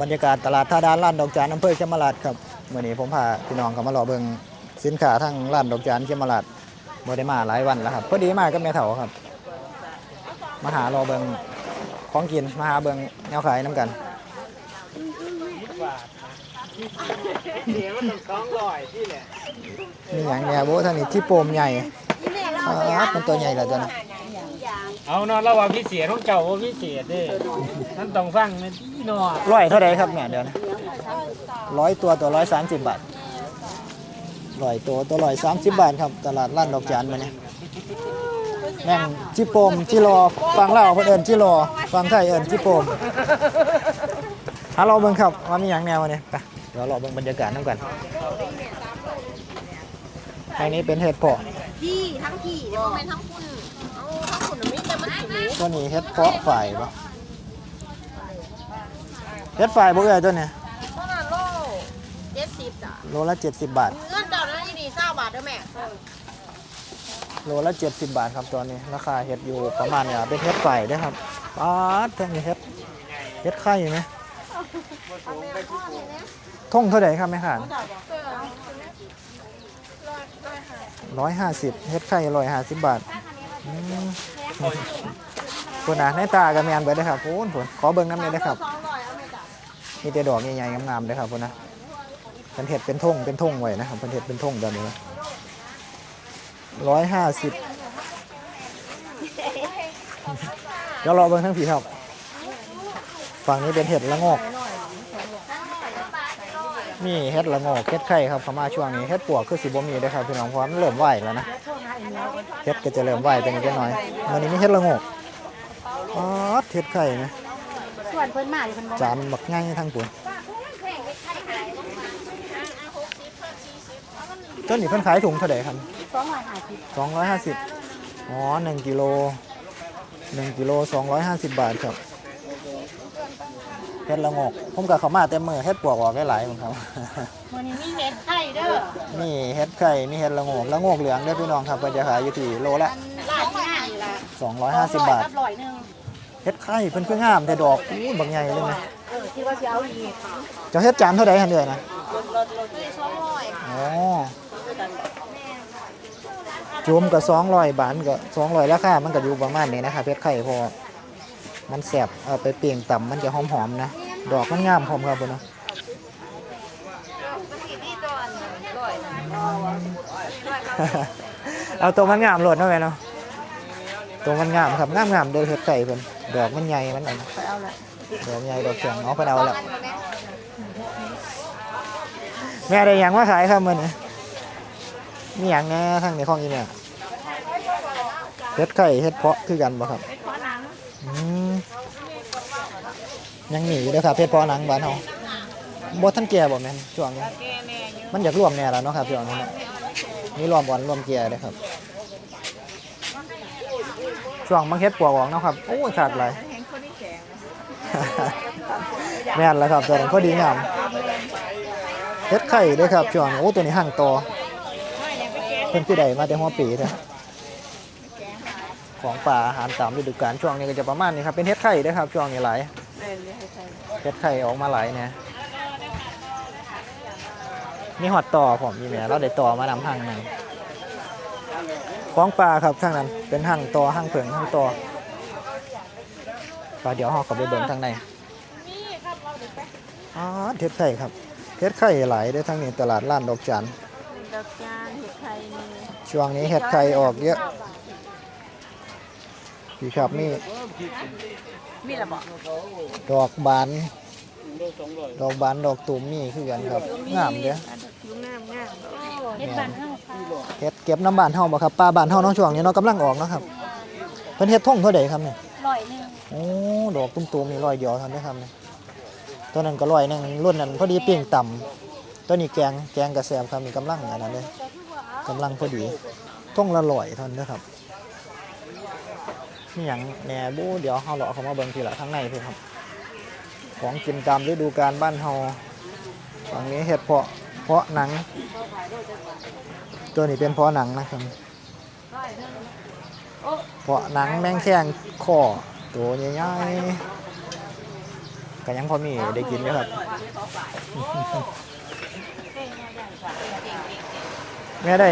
บรรยากาศตลาดท่าดานร้านดอกจานอำเภอเขมราชครับมื่อนี้ผมพาพี่น้องเขามารอเบิ่งสินค้าทั้งร้านดอกจานเขมราชบ่ได้มาหลายวันแล้วครับพอดีมากับแม่เฒ่าครับ มาหารอเบิ่งของกินมาหาเบิ่งแนวขายน้ำกันเดี๋ยวมันต้องสองร้อยที่แหละมีอย่างแนวโบทางนี้ที่โปมใหญ่อ่ามันตัวใหญ่เหลือเกิน เอาเนาะเราว่าพิเศษของเจ้าว่าพิเศษเด้นั่นต้องฟังนะที่เนาะร้อยเท่าไรครับเนี่ยเดี๋ยวนะร้อยตัวตัวร้อยสามสิบบาทร้อยตัวตัวร้อยสามสิบบาทครับ ตลาดร้านดอกจานมาเนี่ยแม่งจิโปมจิรอฟังเล่าวเพื่นเอินจิรอฟังไทยเอินจิโปมฮัลโหลเบิ่งครับว่ามีอย่างแนวมาเนี่ยไปเดี๋ยวเราเบิ่งบรรยากาศน้ำกันทางนี้เป็นเห็ดเพาะที่ทั้งที่เนี่ยมันเป็นทั้งคุณ ตัวนี้เห็ดเพาะฝ่ายปะเห็ดฝ่ายบ่เอ่ยตัวเนี้ยเพราะนั้นโลเจ็ดสิบจ้ะโลละ70 บาท เงื่อนเก่านั้นยี่ดีเศร้าบาทเด้อแม่โลละ70 บาทครับตัวนี้ ราคาเห็ดอยู่ประมาณเนี่ยเป็นเห็ดไฟได้อครับป๊าดแท่งนี้เห็ดเห็ดไข่ไหมท่งเท่าไหร่ครับแม่ข่านร้อยห้าสิบเห็ดไข่ร้อยห้าสิบบาทอืม คนน่ะในตากับแมนเบิดเลยครับโอ้นผลขอเบิ่งน้ำเลยนะครับสองร้อยเอาไหมจ้ะมีแต่ดอกใหญ่ๆงามๆเลยครับพุ่นนะเป็นเห็ดเป็นท่งเป็นท่งไว้นะครับเป็นเห็ดเป็นท่งแบบนี้ร้อยห้าสิบเดี๋ยวรอเบิ่งทั้งผีครับ ฝั่งนี้เป็นเห็ดละโงกมีเห็ดละโงกเห็ดไข่ครับเข้ามาช่วงนี้เห็ดปวกคือสีบ่มีได้อครับพี่น้องเพราะว่ามันเริ่มไหวแล้วนะเห็ดก็จะเริ่มไหวเป็นนิดหน่อยวันนี้มีเห็ดละโงกอ๋อ เห็ดไข่นะส่วนเพิ่นมาเพิ่นบอกจานบักง่ายทั้งปุ่นต้นนี้เพิ่นขายถุงเท่าไหร่ครับสองร้อยห้าสิบสองร้อยห้าสิบอ๋อหนึ่งกิโลหนึ่งกิโลสองร้อยห้าสิบบาทครับเฮ็ดละงกผมกับเขามาเต็มมือเฮ็ดปวกออกได้หลายเหมือนครับวันนี้มีเห็ดไข่เด้อนี่เฮ็ดไข่นี่เฮ็ดละงกละงกเหลืองเด้อพี่น้องครับเพิ่นจะขายอยู่ที่โลละหลายที่ห้านี่ละ250บาทกับร้อยหนึ่ง เฮ็ดไข่เพิ่นคืองามแต่ดอกอู้บักใหญ่เลยนะเออที่ว่าจะเอาอีกเจ้าเฮ็ดจานเท่าใดหั่นเด้อนะเลยสองร้อยอ๋อจุ่มก็200บาทก็200ราคามันก็อยู่ประมาณนี้นะครับเฮ็ดไข่เพอมันแซ่บเอาไปเปรียงต่ำมันจะหอมๆนะ ดอกมันงามหอมครับพุ่นเนาะเอาตัวมันงามโหลดเนาะแม่เนาะตัวมันงามครับงามงามๆเด้อเฮ็ดไก่เพิ่น ดอกมันใหญ่มันอันไปเอาละดอกใหญ่ดอกแข็งเอาเพิ่นเอาแล้วแม่ได้หยังมาขายครับมื้อนี้มีหยังแหน่ทางในของอีแม่เฮ็ดไข่เฮ็ดเพาะคือกันบ่ครับอืมยังหนีอยู่เด้อครับเฮ็ดเพาะหนังบ้านเฮาบ่ทันแก่บ่แม่นช่วงนี้มันอยากรวมแน่แล้วเนาะครับช่วงนี้เนาะมีรวมบอลรวมเกียร์เลยครับ ช่วงมังเฮ็ดปวกออกเนาะครับโอ้ยขาดหลายแม่นแล้วครับตัวนี้พอดีงามเฮ็ดไข่เด้วยครับช่วงนี้โอ้ตัวนี้ห่างต่อเพิ่นคือใดมาแต่หัวปีเถอะของป่าอาหารตามฤดูกาลช่วงนี้ก็จะประมาณนี้ครับเป็นเฮ็ดไข่เด้วยครับช่วงนี้หลายเฮ็ดไข่ออกมาหลายเนี่ยมีหอดต่อผมมีแม่เราได้ต่อมานำทางหนึง ของป่าครับทางนั้นเป็นห่างต่อห่างเผิงห่างต่อป่าเดี๋ยวเฮาเข้าไปเบิ่งทางในอ๋อเฮ็ดไข่ครับเฮ็ดไข่หลายเด้อทางนี้ตลาดร้านดอกจานดอกจานเห็ดไข่นี่ช่วงนี้เฮ็ดไข่ออกเยอะพี่ครับนี่มีระบอกดอกบาน ดอกบานดอกตูมนี่คือกันครับงามเด้อยุ่งงามงามเห็ดบ้านเฮาค่ะเฮ็ดเก็บน้ำบ้านเฮาบ่ครับปลาบ้านเฮาเนาะช่วงนี้เนาะกำลังออกเนาะครับเพิ่นเฮ็ดท่งเท่าใดครับเนี่ยร้อยหนึ่งโอ้ดอกตุ้มๆนี่ร้อยเดียวเท่านั้นเด้อครับเนี่ยตัวนั้นก็ร้อยหนึงรุ่นนั้นพอดีเปรี้ยงต่ำตัวนี้แกงแกงกระแซมครับมีกำลังอันนั้นเลยกำลังพอดีท่งละร้อยเท่านั้นเด้อครับนี่อย่างแหน่บูเดี๋ยวเฮาเลาะเข้ามาเบิ่งทีละข้างในเพิ่นครับ ของกินตามฤดูกาลบ้านเฮาฝั่งนี้เห็ดเพาะเพาะหนัง ตัวนี้เป็นเพาะหนังนะครับเพาะหนังแมงแข้งคอตัวใหญ่ๆก็ยังพอมีได้กินอยู่ครับแม่ได้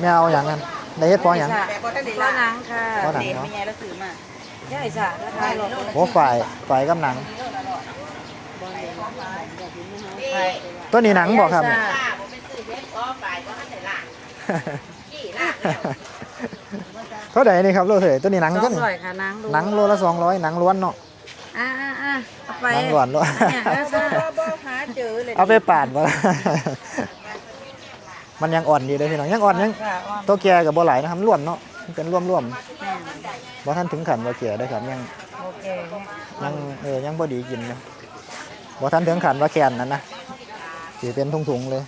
แม่เอาอย่างนั้นได้เฮ็ดพออย่างแต่ก็ท่านได้ละหนังค่ะเพราะหนังเด็ดเนาะไม่ ใหญ่แล้วซื้อมาใช่จ้ะราคาหลอกโอ้ฝ่ายฝ่ายกับหนัง ตัวนี้หนังบอกครับจ้ะเขาไหนนี่ครับโลเถยตัวนี้หนังสก็องร้อยค่ะหนังดูหนังโลละสองร้อยหนังล้วนเนาะอ่าอ่าอ่าเอาไปหนังล้วนล้วนเนี่ยแล้วจ้ะบ่หาเจอเลยเอาไปปาดมามันยังอ่อนอยู่เลยพี่น้องยังอ่อนยังค่ะอ้อมตัวแก่กับบ่หลายนะครับร่วมเนาะมัน เป็นร่วมร่วมแม่นๆบ่ท่านถึงขันว่าแก่ได้ครับยังโอเคยังเออยังบ่ดีกินเนะบ่ท่านถึงขันว่าแก่นนั่นนะสิเป็นถุงๆเลย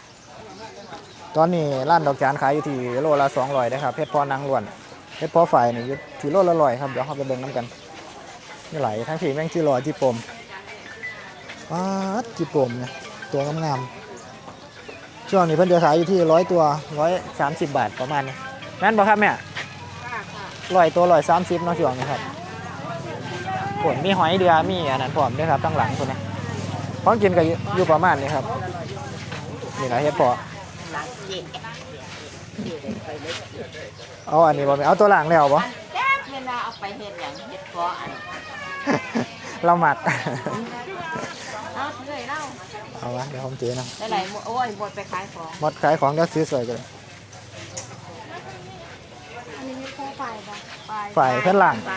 ตอนนี้ร้านดอกจานขายอยู่ที่โลละ200นะครับเพชรพอนังล้วนเพชรพอฝ่ายนี่อยู่ที่โลละร้อยครับเดี๋ยวเราไปเบิ่งน้ำกันนี่ไหลทั้งผีแมงจีรอจีปมป๊าดจีปมเนี่ยตัวงามๆช่วงนี้เพิ่นจะขายอยู่ที่ร้อยตัวร้อยสามสิบบาทประมาณนี้แม่นบ่ครับแม่ ร้อยตัวร้อยสามสิบเนาะช่วงนี้ครับผลมีหอยเดือมีอันนั้นพร้อมด้วยครับตั้งหลังคนนี้ของกินก็อยู่ประมาณนี้ครับนี่นะเฮ็ดพอเอาอันนี้บ่แม่เอาตัวหลังแล้วบ่เวลาเอาไปเฮ็ดหยังเฮ็ดเพาะอันเราหมักเอาเลยเล่าเอาวะเดี๋ยวผมถือนะได้ไหนโอ้ยหมดไปขายของหมดขายของเดี๋ยวซื้อสวยกันเลย อัน นี้แค่ไฟปะไฟฝ่ายเพื่อนหลังไฟ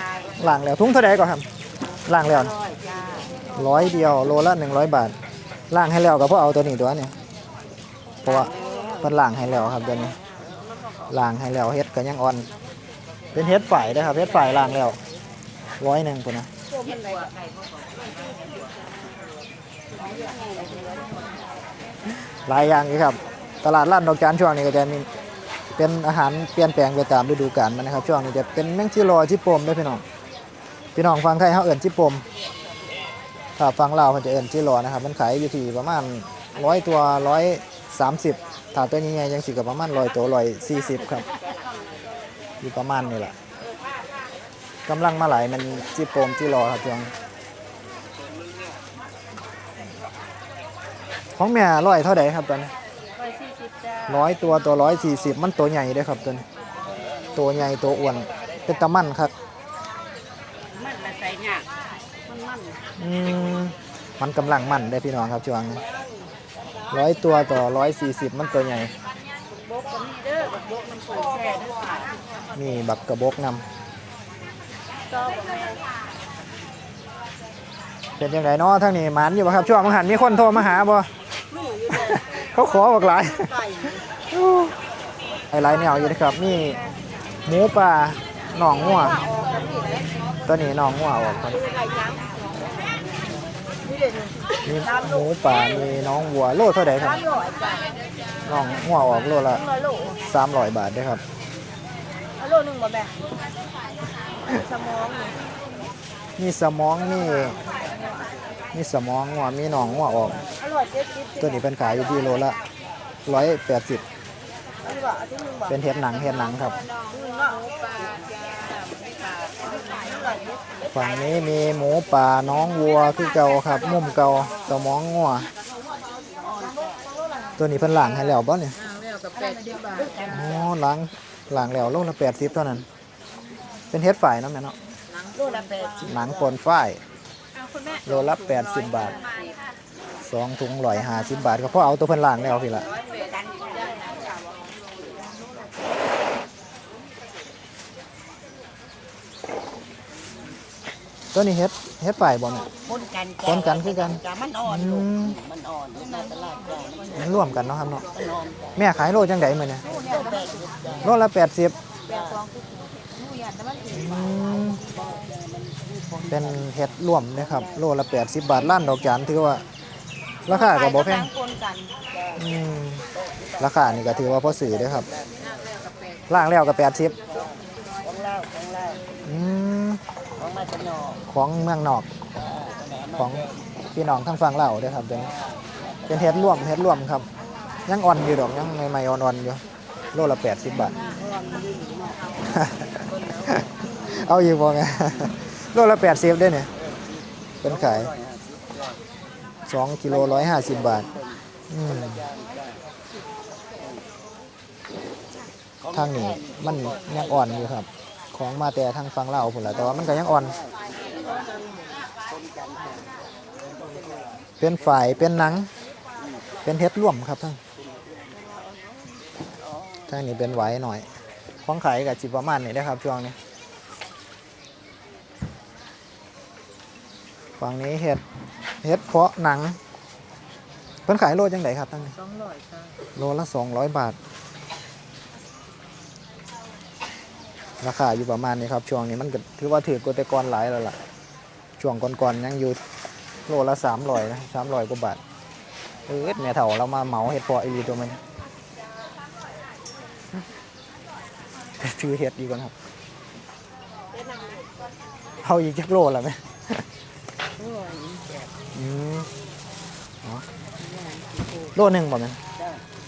หลังแล้วทุ่งเท่าไหร่ก่อนครับหลังแล้วร้อยจ้าร้อยเดียวโลละหนึ่งร้อยบาทล่างให้แล้วก็เพราะเอาตัวนี้ตัวนี้เพราะว่าเพิ่นล่างให้แล้วครับตัวนี้ล่างให้แล้วเฮ็ดก็ยังอ่อน เป็นเฮ็ดฝ่ายนะครับเฮ็ดฝ่ายล่างแล้วร้อยหนึ่งปุ่นนะหลายอย่างอยู่ครับ ตลาดร้านดอกจานช่วงนี้ก็จะมี เป็นอาหารเปลี่ยนแปลงไปตามฤดูกาลมันนะครับช่วงนี้จะเป็นแมงจีรอจิปมได้พี่น้องพี่น้องฟังไทยเขาเอิ่นจิปมถ้าฟังลาเขาจะเอิ้นจิรอนะครับ มันขายอยู่ที่ประมาณร้อยตัวร้อยสามสิบถ้าตัวนี้ใหญ่ยังสิกับประมาณร้อยตัวร้อยสี่สิบครับอยู่ประมาณนี้แหละกำลังมาไหลมันจิโปมจิรอครับช่วงของแม่ร้อยเท่าไหร่ครับตอนนี้ ร้อยตัวตัวร้อยสี่สิบมันตัวใหญ่เด้อครับตัวนี้ตัวใหญ่ตัวอ้วนเป็นตะมันครับมันละใส่ยากมันมันอืมมันกำลังมันได้อพี่น้องครับช่วงนี้ร้อยตัวต่อร้อยสี่สิบมันตัวใหญ่บกก็มีเด้อบักบกมันเปิดแช่เด้อค่ะมีบักกระบกนชอบบ่แม่ำเป็นยังไงเนาะทั้งนี้หมันอยู่บ่ครับช่วงมังหันมีคนโทรมาหาบ่มีอยู่ เด้อเขาขอบอกหลายไก่ไอ้หลายแนวอยู่นะครับมีหมูป่าหนองงัวออกกันนี่แหละตัวนี้หนองงัวออกครับไก่ยังนี่เด้อมีหมูป่ามีน้องวัวโลเท่าไหร่ครับร้อยจ้าน้องงัวออกโลละร้อยโลสามร้อยบาทเด้วยครับเอาโลหนึงบ่แม่สมองนี่มีสมองมี มีสมองงัวมีหนองงัวออกอร่อยเจ็ดสิบตัวนี้เป็นขายอยู่ที่โลละร้อยแปดสิบอันนี้บ่เอาที่หนึงบ่เป็นเห็ดหนังเห็ดหนังครับหนึงเนาะปลาจ้าฝั่งนี้มีหมูป่าน้องวัวคือเก่าครับมุมเก่าสมองงัวตัวนี้เพิ่นล้างให้แล้วบ่เนี่ยแล้วกับแปดสิบบาทอ๋อล้างล้างแล้วโลละแปดสิบเท่านั้น เป็นเฮ็ดฝ่ายเนาะแม่เนาะโลละแปดสิบหนังปนฝ้าย โลละแปดสิบบาทสองถุงร้อยห้าสิบบาทก็เพราะเอาตัวเพิ่นล้างแล้วพี่ละตัวนี้เฮ็ดเฮ็ดฝ่ายบ่เนี่ยคนกันคนกันคือกัน จ้ามันอ่อนอืลูกมมันอ่อนอยู่ในตลาดจ้ามันมันร่วมกันเนาะครับเนาะมันอ่อนจ้ะแม่ขายโลจังไดมื้อเนี่ยเนี่ยแปดสิบจ้ะโลละแปดสิบแปดสองคือหนูอยากแต่มันสิ เป็นเห็ดร่วมนะครับโลละแปดสิบบาทล้านดอกจานถือว่า ราคาก็บ่แพงคนกันจ้ะอืมราคานี่ก็ถือว่าพอซื้อเด้อครับล่างแล้วก็แปดสิบของเราของเราอืมของมาตะนอกของเมืองนอกของพี่น้องทางฝั่งลาวเด้อครับเดี๋ยวนี้เป็นเห็ดร่วมเห็ดร่วมครับยังอ่อนอยู่ดอกยังใหม่ๆอ่อนๆอยู่โลละแปดสิบบาท เอาอยู่บ่ไง โลละแปดสิบได้เนี่ยเป็นขายสองกิโลร้อยห้าสิบบาททางนี้มันยังอ่อนอยู่ครับ ของมาแต่ทางฟังเล่าวพุ่นแหละแต่ว่ามันก็ยังอ่อน เป็นฝ่ายเป็นหนัง เป็นเฮ็ดร่วมครับท่านทางนี้เป็นไหวหน่อยของขายกับจิประมาณนี้นะครับช่วงนี้ ฝั่งนี้เห็ดเห็ดเพาะหนัง เพิ่นขายโลจังไดครับท่านสองร้อยค่ะโลละสองร้อยบาท ราคาอยู่ประมาณนี้ครับช่วงนี้มันก็ถือว่าถือกว่าแต่ก่อนหลายแล้วล่ะ ช่วงก่อนๆยังอยู่โลละสามร้อยนะสามร้อยกว่าบาทเออแม่เฒ่าเรามาเหมาเห็ดเพาะอีหลีตัวมันถือเห็ดดีกว่าครับเอาอีกจักโลละไหม อืมอ๋อโลหนึ่งบ่แม่น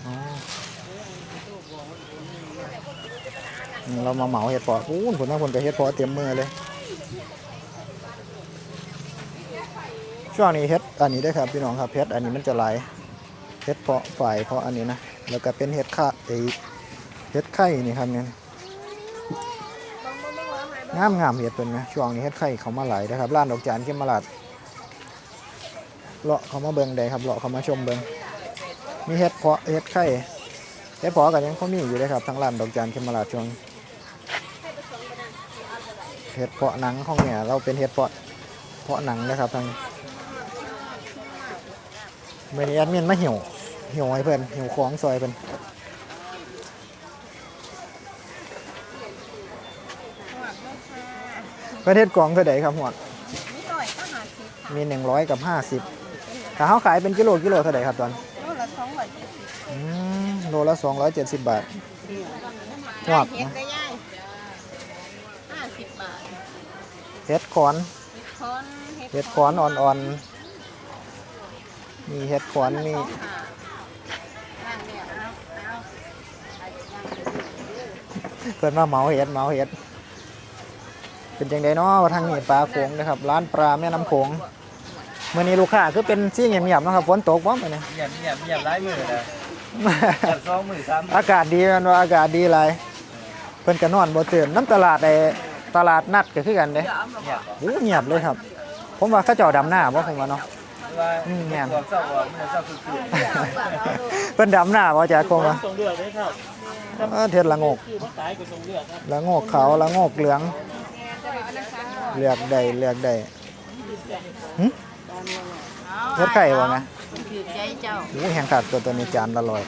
อ๋ออืมเรามาเหมาเห็ดเพาะอู้ผลว่าผลกับเห็ดเพาะเต็มมือเลย ช่วงนี้เห็ดอันนี้ได้ครับพี่น้องครับเห็ดอันนี้มันจะไหลายเห็ดเพาะฝ่ายเพาะอันนี้นะแล้วก็เป็นเห็ดข่าไอเห็ดไข่นี่ครับเนี่ยงามงามๆเห็ดเป็นไหมช่วงนี้เห็ดไข่เขามาไหลายนะครับร้านดอกจานเข้มมาลาด เลาะเขามาเบิงได้ครับเลาะเขามาชมเบิงมีเห็ดเพาะเห็ดไข่เห็ดเพาะกันยังเขามีอยู่เลยครับทั้งร้านดอกจานเขมราชช่วงเห็ดเพาะหนังของเนี่ยเราเป็นเห็ดเพาะเพาะหนังนะครับทางเมื่อนี้แอดมินมาหิวหิวให้เพิ่อนหิวของซอยเพิ่อนประเทศกองเท่าไหร่ครับหมวดนี่ต่อยก็หาสิบ ถ้าเขาขายเป็นกิโลกิโลเท่าไหร่ครับตอนโลละสองร้อยเจ็ดสิบอืมโลละ270บาทหวบเฮ็ดได้ย่ายห้าสิบบาทเห็ดขอนคอนเห็ดขอนอ่อนๆ มีเห็ดขอนมีสองหานั่นเนี่ยเอาเอาเกิดมาเหมาเห็ดเหมาเห็ด เป็นจังไดเนาะว่าทางนี้ปลาโขงนะครับ ร้านปลาแม่น้ำโขงเมื่อนี้ลูกค้าคือเป็นซี่เงียบๆเนาะครับฝนตกบ่มื้อนี้เงียบเงียบเงียบหลายมือนะเงียบสองมือสามอากาศดีแมันว่าอากาศดีหลายเพิ่นก็นอนบ่ตื่นน้ำตลาดไอ้ตลาดนัดก็คือกันเด้เงียบโอ้เงียบเลยครับ ผมว่าเขาเจ้าดำหน้าบ่ผมว่าเนาะว่าอืมแม่นตัวเศร้าว่ามันเศร้าคือคือเพิ่นดำหน้าบ่จ้ะคงว่าตรงเลือดได้ครับเออเทศละโงกคือมันตายก็ตรงเลือดครับละโงกขาวละโงกเหลืองเลือกได้เลือกได้หึ เฮ็ดไข่บ่ไงถือใจเจ้าโอ้แห้งขาดตัวตัวนี้จานละร้อย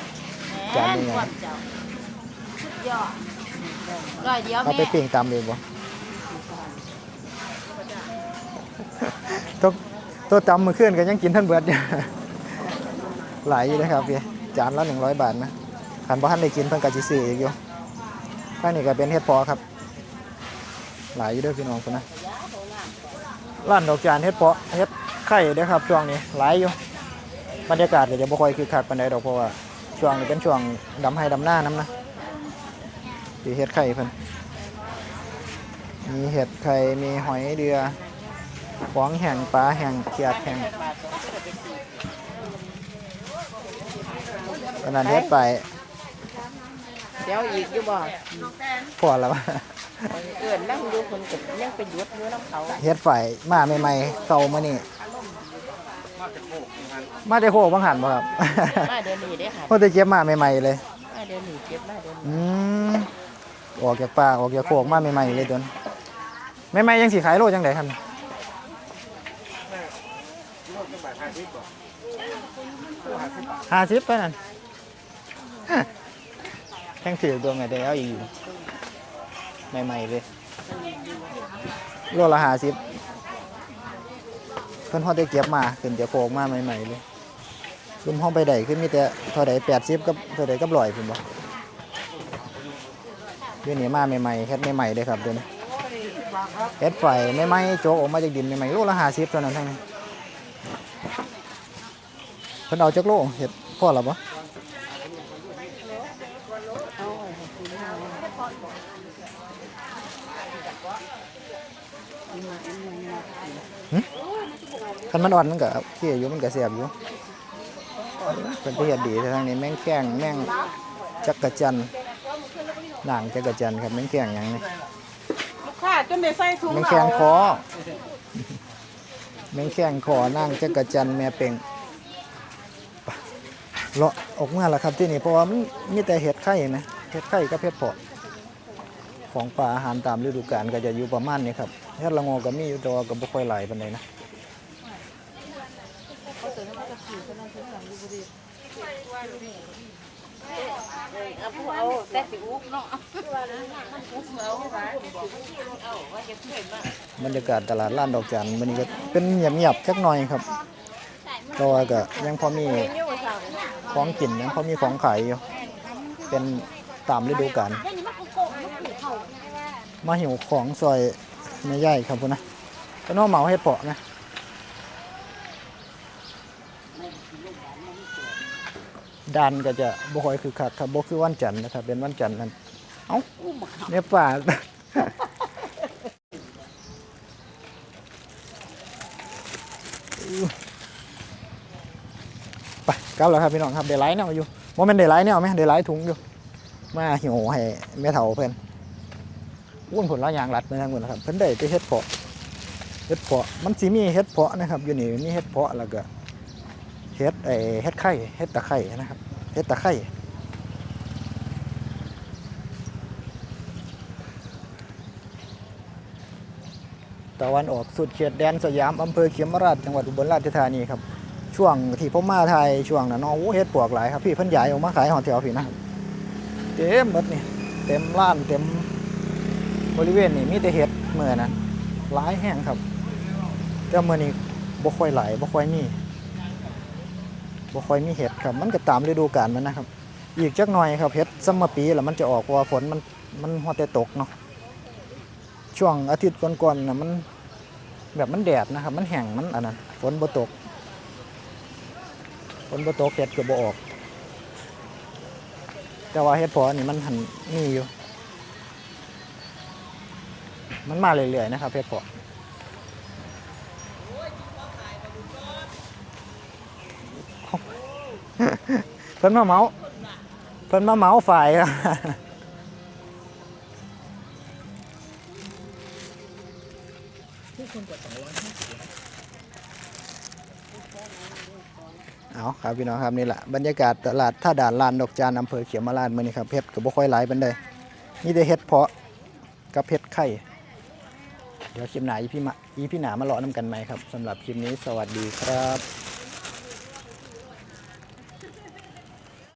จานนี้ไงแหมเจ้าสุดยอดร้อยเดียวเอาแม่ไปปิ้งตำเองบ่ตัวตัวตำมื้อคืนก็ยังกินท่านเบิดอยู่หลายอยู่นะครับพี่จานละ100บาทนะคันบ่ทันได้กินเพิ่นก็สิซื้ออีกอยู่ข้างนี้ก็เป็นเฮ็ดพอครับ หลายอยู่เด้อพี่น้องพุ่นนะร้านดอกจานเฮ็ดเพาะเฮ็ด ไข่เด้อครับช่วงนี้หลายอยู่บรรยากาศก็จะบ่ค่อยคึกคักปานใดดอกเพราะว่าช่วงนี้เป็นช่วงดำให้ดำหน้าน้ำนะที่เฮ็ดไข่เพิ่นมีเห็ดไข่มีหอยเดือของแห้งปลาแห้งเขียดแห้งขนาดเฮ็ดไปเดี๋ยวอีกอยู่บ่พอแล้วเกินนั่งดูคนกับยังไปยุดอยู่น้ำเขาเฮ็ดไฟมาใหม่ๆเก่ามานี่ มาแต่โคกบังหันบ่ครับ มาเดี๋ยวนี้ได้ค่ะพอได้เก็บมาใหม่ๆเลย มาเดี๋ยวนี้เก็บมาเดี๋ยวนี้อืมออกจากป่าออกจากโคกมาใหม่ๆเลยตัวนี้ใหม่ๆยังสิขายโลจังไดครับห้าสิบไปนั่นแข่งถือตัวไงแต่เอาอีกอยู่ใหม่ๆเลยโลละห้าสิบเพิ่นพอได้เก็บมาขึ้นจากโคกมาใหม่ๆเลยซุมห้องไปได้ขึ้นมีแต่เท่าใดแปดสิบกับเท่าใดกับร้อยพุ่นบ่เรื่องนี้มาใหม่ๆแคทใหม่ๆเลยครับเดี๋ยวนี้เฮ็ดไฟใหม่ๆโจกออกมาจากดินใหม่ๆโลละห้าสิบเท่านั้นทั้งนั้นเพิ่นเอาจากโลเห็ดพ่อหรอปะ คันมันอ่อนมันก็โอเคอยู่มันก็แซ่บอยู่เป็นประเภทดีแต่ทางนี้แมงแข้งแมงจักระจันนางจักระจันครับแมงแข้งหยังนี่ลูกค้าจนได้ใส่ถุงแมงแข้งคอแมงแข้งคอนางจักระจันแม่เป็งไปเลาะออกมาแล้วครับที่นี่เพราะว่ามันมีแต่เห็ดไข่ไหมเห็ดไข่กับเห็ดเพาะของป่าอาหารตามฤดูกาลก็จะอยู่ประมาณนี้ครับเห็ดละโงอก็มีอยู่แต่ว่าก็บ่ค่อยหลายปานใดนะ เอาผู้เอาแต่สิอุบเนาะอุ้มเอาค่ะบรรยากาศตลาดล้านดอกจันวันนี้ก็เป็นเงียบๆสักหน่อยครับต่ว่าก็ยังพอมีของกินยังพอมีของขายอยู่เป็นตามฤดูกาลมาหิวของซอยไม่ใหญ่ครับพุ่นนะก็น้องเหมาเฮ็ดเปาะนะ ดานก็จะบ่ค่อยคือคักครับบ่คือวันจันทร์นะครับเป็นวันจันทร์นั้นเอ้าเนี่ยป่าไปกลับแล้วครับพี่น้องครับเดลไลท์เนี่ยอยู่โมเมนเดลไลท์เนี่ยไหมเดลไลท์ถุงอยู่มาหิวให้แม่เฒ่าเพิ่นวุ่นผลละยางรัดไปทางหมดนะครับ เพิ่นได้ไปเฮ็ดเพาะเฮ็ดเพาะมันสิมีเฮ็ดเพาะนะครับอยู่นี่มีเฮ็ดเพาะแล้วก็ เฮ็ดไอ้เฮ็ดไข่เฮ็ดตะไคร่นะครับเฮ็ดตะไคร่ตะวันออกสุดเขตแดนสยามอำเภอเขมราชจังหวัดอุบลราชธานีครับช่วงที่ผมมาไทยช่วงนั้นนาะโอ้เฮ็ดปวกหลายครับพี่เพิ่นใหญ่ออกมาขายหอแถวพี่นะเต็มหมดนี่เต็มร้านเต็มบริเวณนี่มีแต่เฮ็ดเมื่อนั้นหลายแห้งครับแต่เมื่อนี้บ่ค่อยไหลบ่ค่อยมี บ่ค่อยมีเห็ดครับ มันก็ตามฤดูกาลมันนะครับ อีกจักหน่อยครับเห็ดซัมเมอร์ปีแล้วมันจะออกเพราะว่าฝนมันมันฮอดแต่ตกเนาะช่วงอาทิตย์ก่อนๆน่ะมันแบบมันแดดนะครับ มันแห้งมันอันนั้นฝนบ่ตกฝนบ่ตกเห็ดก็บ่ออก แต่ว่าเห็ดพอนี่มันหันมีอยู่ มันมาเรื่อยๆนะครับเห็ดพา เพิ่นมาเมาเพิ่นมาเมาฝ่ายเอาครับพี่น้องครับนี่แหละบรรยากาศตลาดท่าด่านลานดอกจานอำเภอเขียมราชมื้อนี้ครับเฮ็ดก็บ่ค่อยหลายปานใดมีแต่เฮ็ดเพาะกับเฮ็ดไข่เดี๋ยวคลิปหนาอีพี่มาอีพี่หนามาเลาะน้ำกันไหมครับสำหรับคลิปนี้สวัสดีครับ